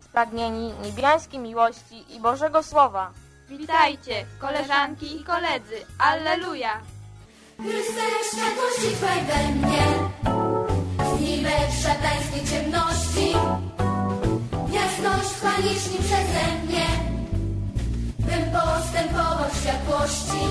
Spragnieni niebiańskiej miłości i Bożego Słowa. Witajcie, koleżanki i koledzy. Alleluja! Chryste, światłości Twej we mnie, zniwecz szatańskiej ciemności, jasność chwaliczni przeze mnie, bym postępował w światłości.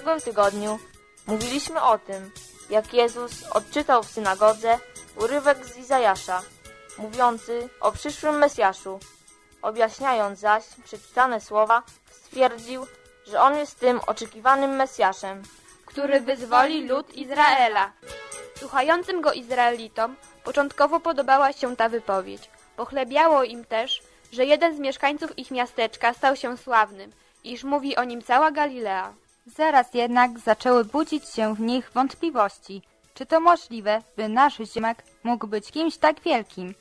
Ubiegłym tygodniu mówiliśmy o tym, jak Jezus odczytał w synagodze urywek z Izajasza, mówiący o przyszłym Mesjaszu. Objaśniając zaś przeczytane słowa, stwierdził, że on jest tym oczekiwanym Mesjaszem. który wyzwoli lud Izraela. Słuchającym go Izraelitom początkowo podobała się ta wypowiedź. Pochlebiało im też, że jeden z mieszkańców ich miasteczka stał się sławnym, iż mówi o nim cała Galilea. Zaraz jednak zaczęły budzić się w nich wątpliwości. Czy to możliwe, by nasz ziemek mógł być kimś tak wielkim?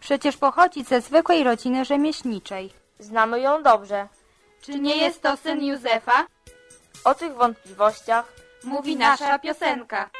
Przecież pochodzi ze zwykłej rodziny rzemieślniczej. Znamy ją dobrze. Czy nie jest to syn Józefa? O tych wątpliwościach Mówi nasza piosenka.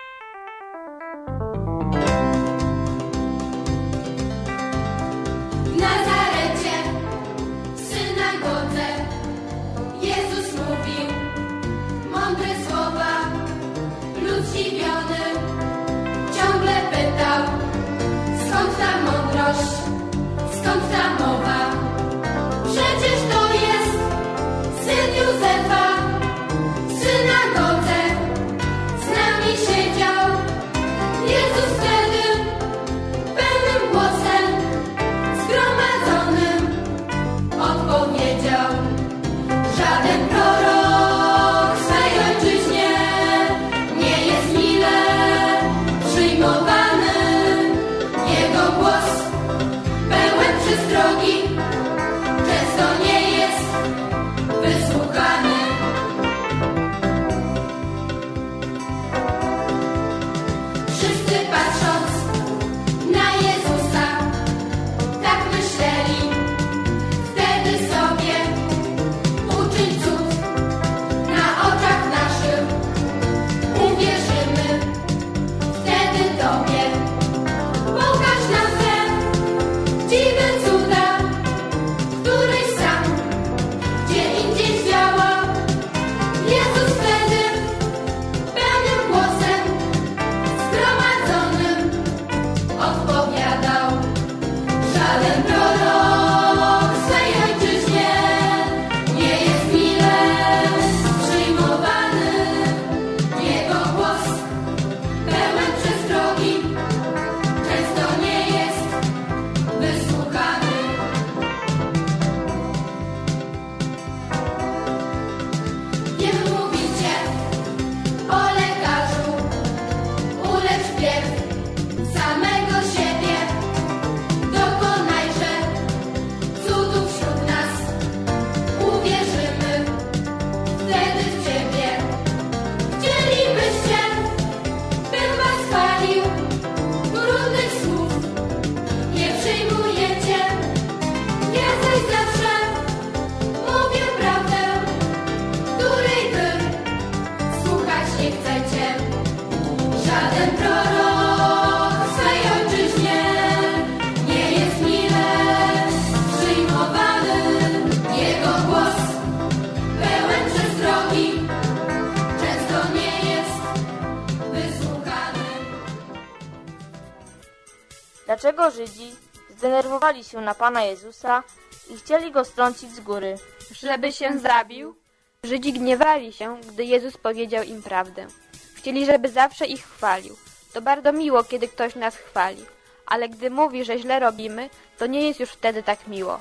Dlaczego Żydzi zdenerwowali się na Pana Jezusa i chcieli Go strącić z góry? Żeby się zabił? Żydzi gniewali się, gdy Jezus powiedział im prawdę. Chcieli, żeby zawsze ich chwalił. To bardzo miło, kiedy ktoś nas chwali, ale gdy mówi, że źle robimy, to nie jest już wtedy tak miło.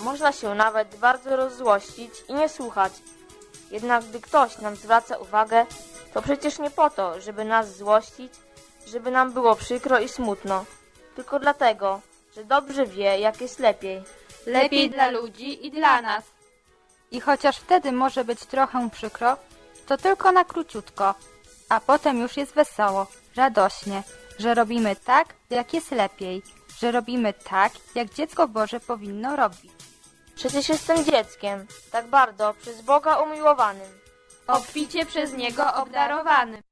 Można się nawet bardzo rozzłościć i nie słuchać. Jednak gdy ktoś nam zwraca uwagę, to przecież nie po to, żeby nas złościć, żeby nam było przykro i smutno, tylko dlatego, że dobrze wie, jak jest lepiej. Lepiej dla ludzi i dla nas. I chociaż wtedy może być trochę przykro, to tylko na króciutko, a potem już jest wesoło, radośnie, że robimy tak, jak jest lepiej, że robimy tak, jak dziecko Boże powinno robić. Przecież jestem dzieckiem, tak bardzo przez Boga umiłowanym. Obficie przez Niego obdarowany.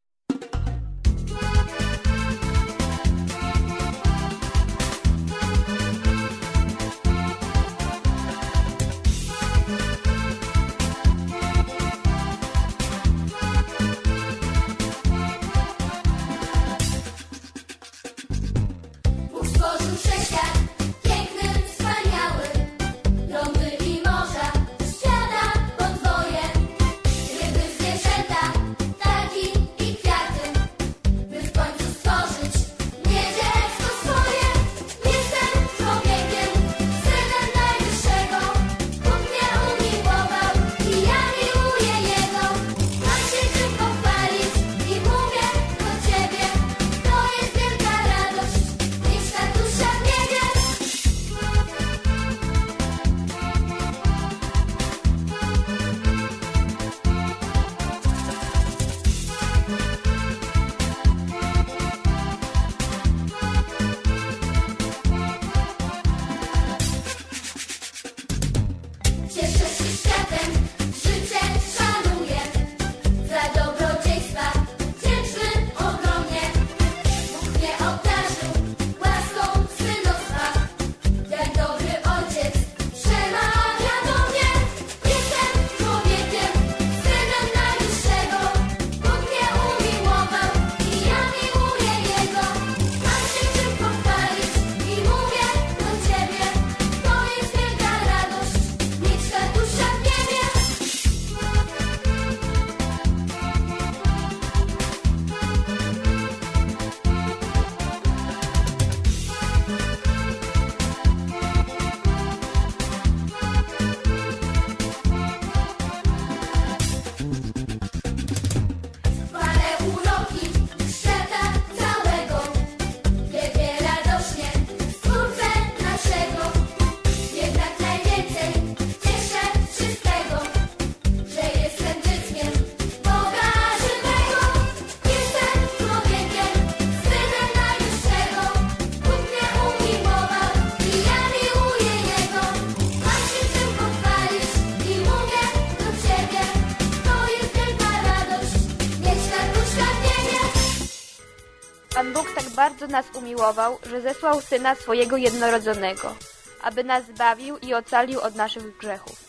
Bardzo nas umiłował, że zesłał Syna swojego jednorodzonego, aby nas zbawił i ocalił od naszych grzechów.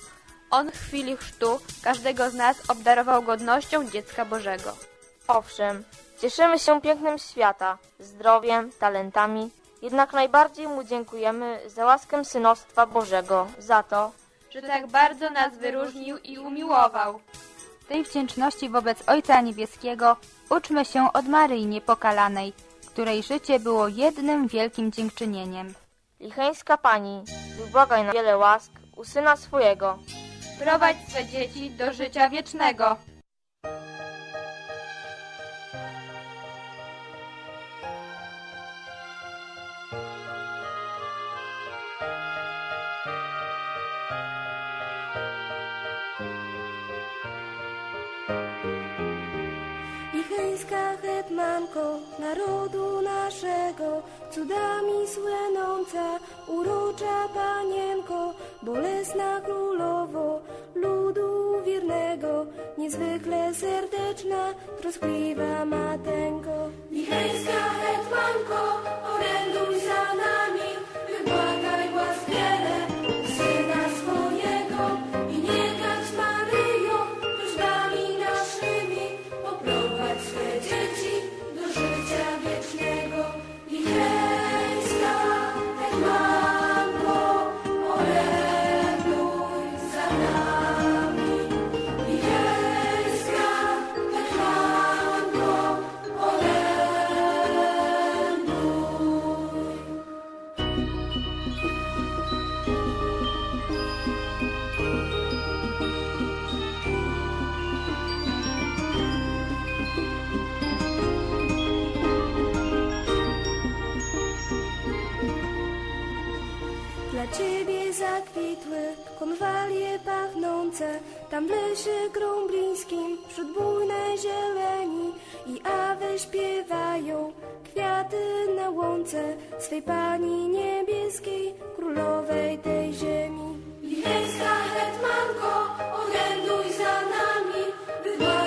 On w chwili chrztu każdego z nas obdarował godnością dziecka Bożego. Owszem, cieszymy się pięknem świata, zdrowiem, talentami, jednak najbardziej Mu dziękujemy za łaskę synostwa Bożego, za to, Że tak bardzo nas wyróżnił i umiłował. Tej wdzięczności wobec Ojca Niebieskiego uczmy się od Maryi Niepokalanej, której życie było jednym wielkim dziękczynieniem. Licheńska Pani, wybłagaj na wiele łask u Syna swojego. Prowadź swe dzieci do życia wiecznego. Wileńska hetmanko narodu naszego, cudami słynąca, urocza panienko, bolesna królowo, ludu wiernego, niezwykle serdeczna, troskliwa matenko. Wileńska hetmanko, oręduj za. Tam w lesie krąblińskim wśród bujnej zieleni i awy śpiewają kwiaty na łące swej pani niebieskiej, królowej tej ziemi. Lichejska hetmanko, oręduj za nami, wybłagaj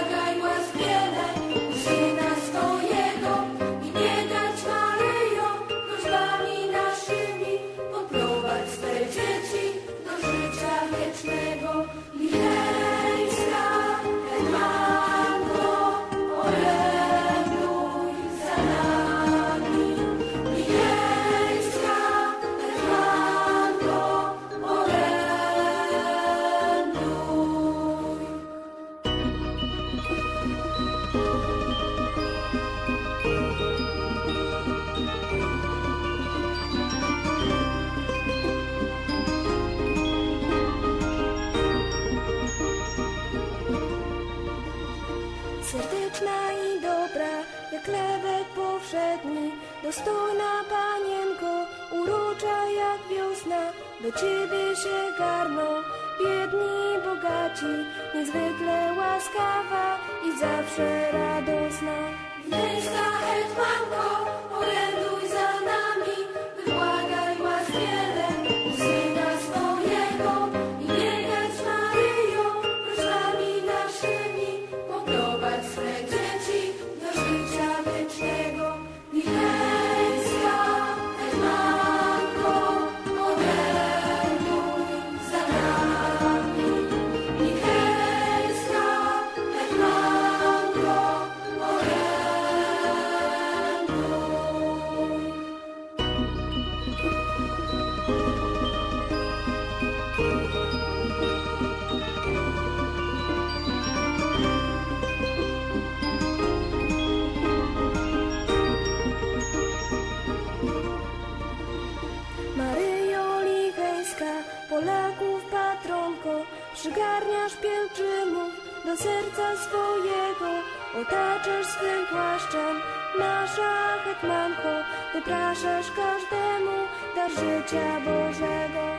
Serdeczna i dobra, jak chlebek powszedni, dostojna panienko, urocza jak wiosna, do ciebie się garną, biedni i bogaci, niezwykle łaskawa i zawsze radosna. Wiejska hetmanko, oręduj otaczasz swym płaszczem nasza hetmanko, wypraszasz każdemu dar życia Bożego.